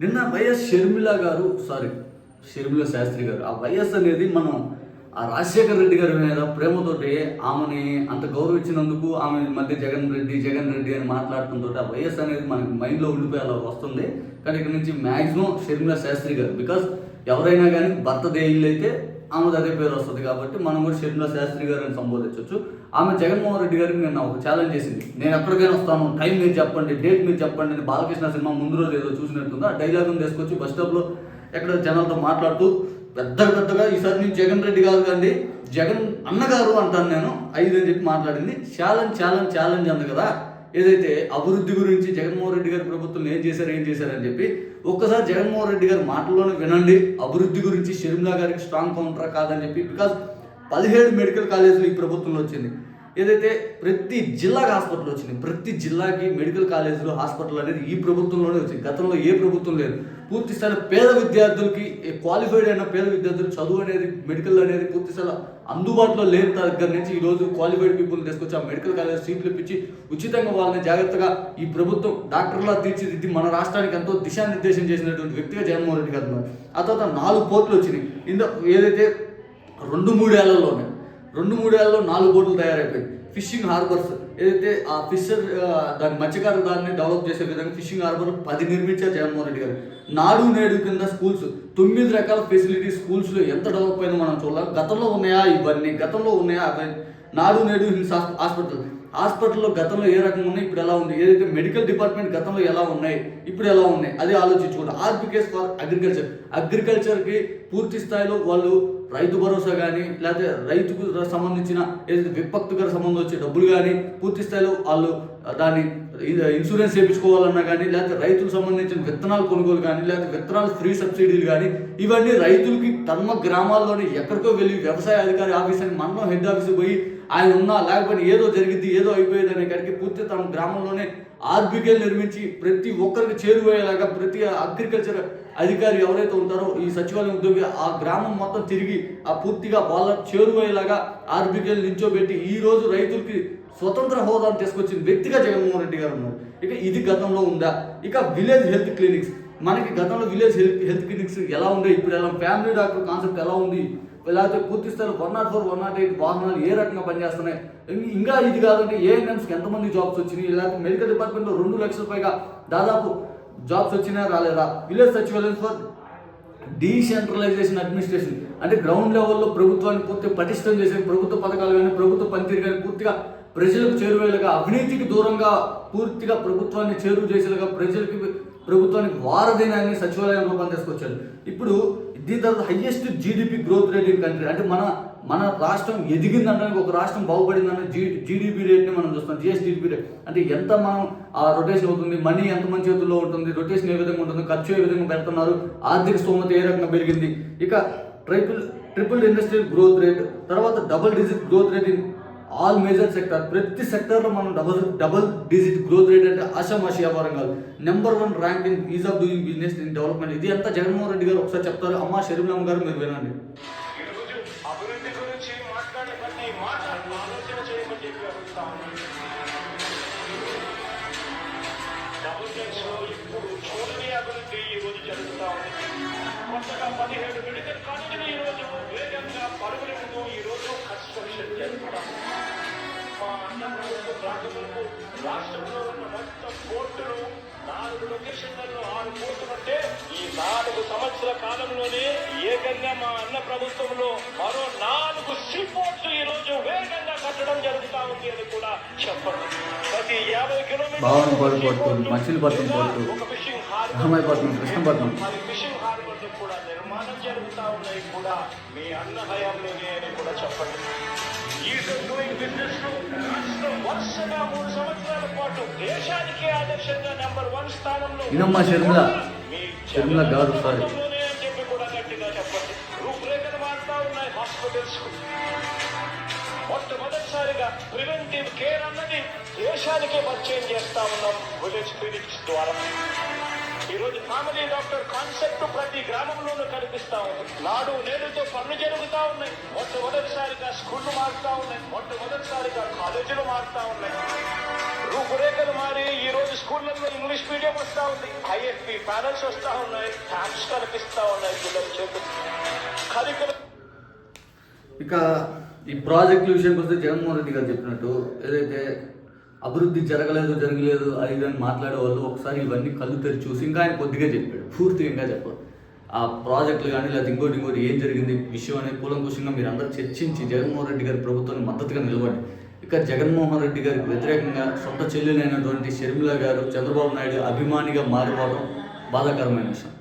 నిన్న వైఎస్ షర్మిల గారు సారీ షర్మిల శాస్త్రి గారు ఆ వైఎస్ అనేది మనం ఆ రాజశేఖర రెడ్డి గారి మీద ప్రేమతోటి ఆమెని అంత గౌరవించినందుకు ఆమె మధ్య జగన్ రెడ్డి జగన్ రెడ్డి అని మాట్లాడుతుంటే ఆ వైఎస్ అనేది మనకి మైండ్లో ఉండిపోయేలా వస్తుంది. కానీ ఇక్కడ నుంచి మ్యాక్సిమం షర్మిల శాస్త్రి గారు బికాస్ ఎవరైనా కానీ భర్త దేయిల్లు అయితే ఆమె అదే పేరు వస్తుంది కాబట్టి మనం కూడా షర్మిల శాస్త్రి గారిని సంబోధించవచ్చు. ఆమె జగన్మోహన్ రెడ్డి గారికి నేను ఒక ఛాలెంజ్ చేసింది. నేను ఎక్కడికైనా వస్తాను టైం మీరు చెప్పండి డేట్ మీరు చెప్పండి నేను బాలకృష్ణ సినిమా ముందు రోజు ఏదో చూసినట్టుంది? ఆ డైలాగ్ని తీసుకొచ్చి బస్ స్టాప్లో ఎక్కడ జనాలతో మాట్లాడుతూ పెద్ద పెద్దగా ఈసారి నేను జగన్ రెడ్డి కాదు కండి జగన్ అన్నగారు అంటాను నేను ఐదు అని చెప్పి మాట్లాడింది. ఛాలెంజ్ ఛాలెంజ్ ఛాలెంజ్ అంది కదా. ఏదైతే అభివృద్ధి గురించి జగన్మోహన్ రెడ్డి గారి ప్రభుత్వం ఏం చేశారు ఏం చేశారని చెప్పి ఒక్కసారి జగన్మోహన్ రెడ్డి గారి మాటల్లోనే వినండి. అభివృద్ధి గురించి షర్మిలా గారికి స్ట్రాంగ్ కౌంటర్ కాదని చెప్పి బికాజ్ పదిహేడు మెడికల్ కాలేజీలు ఈ ప్రభుత్వంలో వచ్చింది. ఏదైతే ప్రతి జిల్లాకి హాస్పిటల్ వచ్చింది ప్రతి జిల్లాకి మెడికల్ కాలేజీలు హాస్పిటల్ అనేది ఈ ప్రభుత్వంలోనే వచ్చింది. గతంలో ఏ ప్రభుత్వం లేదు. పూర్తి స్థాయి పేద విద్యార్థులకి క్వాలిఫైడ్ అయిన పేద విద్యార్థులు చదువు అనేది మెడికల్ అనేది పూర్తి స్థాయి అందుబాటులో లేని దగ్గర నుంచి ఈ రోజు క్వాలిఫైడ్ పీపుల్ తీసుకొచ్చి ఆ మెడికల్ కాలేజ్ సీట్లు ఇప్పించి ఉచితంగా వాళ్ళని జాగ్రత్తగా ఈ ప్రభుత్వం డాక్టర్లా తీర్చిదిద్ది మన రాష్ట్రానికి ఎంతో దిశానిర్దేశం చేసినటువంటి వ్యక్తిగా జగన్మోహన్ రెడ్డి గారు ఆ తర్వాత నాలుగు పోర్టులు వచ్చినాయి. ఇందులో ఏదైతే రెండు మూడేళ్ళలోనే రెండు మూడేళ్ళలో నాలుగు బోట్లు తయారైపోయింది ఫిషింగ్ హార్బర్స్ ఏదైతే ఆ ఫిషర్ దాని మత్స్యకార దాన్ని డెవలప్ చేసే విధంగా ఫిషింగ్ హార్బర్ పది నిర్మించారు జగన్మోహన్ రెడ్డి గారు. నాడు నేడు కింద స్కూల్స్ తొమ్మిది రకాల ఫెసిలిటీ స్కూల్స్లో ఎంత డెవలప్ అయిందో మనం చూడాలి. గతంలో ఉన్నాయా ఇవన్నీ? గతంలో ఉన్నాయా? నాడు నేడు హిల్స్ హాస్- హాస్పిటల్. హాస్పిటల్లో గతంలో ఏ రకంగా ఉన్నాయి ఇప్పుడు ఎలా ఉంది ఏదైతే మెడికల్ డిపార్ట్మెంట్ గతంలో ఎలా ఉన్నాయి ఇప్పుడు ఎలా ఉన్నాయి? అది ఆలోచించుకోండి. RBKs for agriculture. అగ్రికల్చర్కి పూర్తి స్థాయిలో వాళ్ళు రైతు భరోసా కానీ లేకపోతే రైతుకు సంబంధించిన ఏదైతే విపత్తుకర సంబంధం వచ్చే డబ్బులు కానీ పూర్తి స్థాయిలో వాళ్ళు దాన్ని ఇన్సూరెన్స్ చేయించుకోవాలన్నా కానీ లేకపోతే రైతులకు సంబంధించిన విత్తనాలు కొనుగోలు కానీ లేకపోతే విత్తనాలు ఫ్రీ సబ్సిడీలు కానీ ఇవన్నీ రైతులకి తమ గ్రామాల్లోనే ఎక్కడికో వెళ్ళి వ్యవసాయ అధికారి ఆఫీస్ అని మండలం హెడ్ ఆఫీస్ పోయి ఆయన ఉన్నా లేకపోయినా ఏదో జరిగింది ఏదో అయిపోయేది అనే కాడికి పూర్తి తమ గ్రామంలోనే ఆర్బికేలు నిర్మించి ప్రతి ఒక్కరికి చేరువయ్యేలాగా ప్రతి అగ్రికల్చర్ అధికారి ఎవరైతే ఉంటారో ఈ సచివాలయం ఉద్యోగి ఆ గ్రామం మొత్తం తిరిగి ఆ పూర్తిగా వాళ్ళ చేరువయ్యేలాగా ఆర్బికేలు నిల్చోబెట్టి ఈ రోజు రైతులకి స్వతంత్ర హోదాను తీసుకొచ్చిన వ్యక్తిగా జగన్మోహన్ రెడ్డి గారు ఉన్నారు. ఇక ఇది గతంలో ఉందా? ఇక విలేజ్ హెల్త్ క్లినిక్స్. మనకి గతంలో విలేజ్ హెల్త్ హెల్త్ క్లినిక్స్ ఎలా ఉండే? ఇప్పుడు ఎలా? ఫ్యామిలీ డాక్టర్ కాన్సెప్ట్ ఎలా ఉంది? లేకపోతే పూర్తి స్థాయిలో one nought four one nought eight వాహనాలు ఏ రకంగా పనిచేస్తున్నాయి? ఇంకా ఇది కాదంటే ఏఎన్ఎంస్కి ఎంతమంది జాబ్స్ వచ్చినాయి? లేకపోతే మెడికల్ డిపార్ట్మెంట్లో రెండు లక్షల పైగా దాదాపు జాబ్స్ వచ్చినా రాలేదా? విలేజ్ సచివాలయం ఫర్ డీసెంట్రలైజేషన్ అడ్మినిస్ట్రేషన్ అంటే గ్రౌండ్ లెవెల్లో ప్రభుత్వాన్ని పూర్తిగా పటిష్టం చేసే ప్రభుత్వ పథకాలు కానీ ప్రభుత్వ పనితీరు కానీ పూర్తిగా ప్రజలకు చేరువేలాగా అవినీతికి దూరంగా పూర్తిగా ప్రభుత్వాన్ని చేరువ చేసేలాగా ప్రజలకి ప్రభుత్వానికి వారధినాన్ని సచివాలయం రూపాన్ని తీసుకొచ్చారు. ఇప్పుడు దీని తర్వాత highest GDP growth rate in country అంటే మన మన రాష్ట్రం ఎదిగిందంటే ఒక రాష్ట్రం బాగుపడిందని జీ జీడిపి రేట్ని మనం చూస్తాం. జిఎస్డిపి రేట్ అంటే ఎంత మనం ఆ రొటేషన్ అవుతుంది మనీ ఎంత మన చేతుల్లో ఉంటుంది రొటేషన్ ఏ విధంగా ఉంటుంది ఖర్చు ఏ విధంగా పెడుతున్నారు ఆర్థిక స్తోమత ఏ రకంగా పెరిగింది. ఇక triple triple industrial growth rate తర్వాత double digit growth rate in all major sector ప్రతి సెక్టర్లో మనం double double digit growth rate అంటే ఆశామాషి వ్యాపారం కాదు. Number one rank in ease of doing business in development ఇది అంతా జగన్మోహన్ రెడ్డి గారు ఒకసారి చెప్తారు? అమ్మ షరీఫ్లమ్మ గారు మీరు వినండి. డబుల్ ఇప్పుడు చూడని అభివృద్ధి ఈ రోజు జరుగుతా ఉంది. కొత్తగా పదిహేడు మెడికల్ కాలేజీలు ఈ రోజు వేగంగా పరుగులెడుతూ ఈ రోజు కన్స్ట్రక్షన్ జరపడం మా అన్న ప్రభుత్వం రాకముందు రాష్ట్రంలో ఉన్న మొత్తం కోర్టులు నాలుగు లొకేషన్లలో ఆరు కోర్టులు అంటే ఈ నాలుగు సంవత్సరాల కాలంలోనే ఏకంగా మా అన్న ప్రభుత్వంలో మరో నాలుగు sea Bhavanapadu port, Machilipatnam harbour Ramayapatnam, Krishnapatnam. కూడా నిర్మాణం జరుగుతా ఉన్నాయి కూడా మీ అన్న హయాంలోనే అని కూడా చెప్పండి. ఇనమ్మా షర్మిల. షర్మిల గారు, చెప్పండి. రూపురేఖలు మారుతా ఉన్నాయి హాస్పిటల్స్ మొట్టమొదటిసారిగా ప్రివెంటివ్ కేర్ అన్నది దేశానికే పరిచయం చేస్తా ఉన్నాం విలేజ్ క్లినిక్స్ ద్వారా. ఈరోజు ఫ్యామిలీ డాక్టర్ కాన్సెప్ట్ ప్రతి గ్రామంలోనూ కనిపిస్తా ఉంది. నాడు నేడుతో పనులు జరుగుతా ఉన్నాయి. మొట్టమొదటిసారిగా స్కూళ్ళు మారుతా ఉన్నాయి. మొట్టమొదటిసారిగా కాలేజీలు మారుతా ఉన్నాయి. రూపురేఖలు మారి ఈ రోజు స్కూళ్ళల్లో ఇంగ్లీష్ మీడియం వస్తా ఉంది. ఐఎఫ్పి ప్యానల్స్ వస్తా ఉన్నాయి. ట్యాబ్స్ కనిపిస్తా ఉన్నాయి. పిల్లల చేతులు. కరికులం ఇక ఈ ప్రాజెక్టుల విషయానికి వస్తే జగన్మోహన్ రెడ్డి గారు చెప్పినట్టు ఏదైతే అభివృద్ధి జరగలేదు జరగలేదు అది అని మాట్లాడే వాళ్ళు ఒకసారి ఇవన్నీ కళ్ళు తెరిచి చూసి ఇంకా ఆయన కొద్దిగా చెప్పాడు. పూర్తిగా ఇంకా చెప్పారు ఆ ప్రాజెక్టులు కానీ లేదా ఇంకోటి ఇంకోటి ఏం జరిగింది విషయం అనేది కూలంకుషంగా మీరు అందరూ చర్చించి జగన్మోహన్ రెడ్డి గారి ప్రభుత్వాన్ని మద్దతుగా నిలబడి ఇక జగన్మోహన్ రెడ్డి గారికి వ్యతిరేకంగా సొంత చెల్లెలైనటువంటి షర్మిల గారు చంద్రబాబు నాయుడు అభిమానిగా మారిపోవడం బాధాకరమైన విషయం.